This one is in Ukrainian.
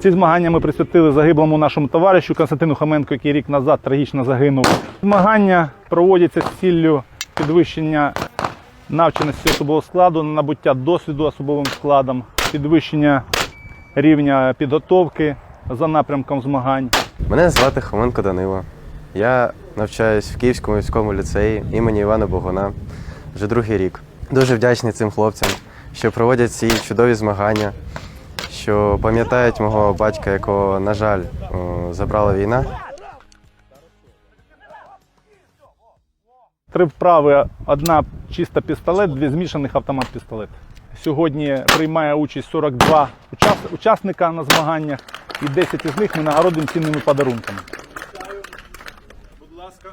Ці змагання ми присвятили загиблому нашому товаришу Константину Хоменко, який рік назад трагічно загинув. Змагання проводяться з ціллю підвищення навченості особового складу, набуття досвіду особовим складом, підвищення рівня підготовки за напрямком змагань. Мене звати Хоменко Данило. Я навчаюсь в Київському військовому ліцеї імені Івана Богуна вже другий рік. Дуже вдячний цим хлопцям, що проводять ці чудові змагання, що пам'ятають мого батька, якого, на жаль, забрала війна. Три вправи, одна чиста пістолет, дві змішаних автомат-пістолет. Сьогодні приймає участь 42 учас- учасника на змаганнях, і 10 із них ми нагородимо цінними подарунками. Будь ласка.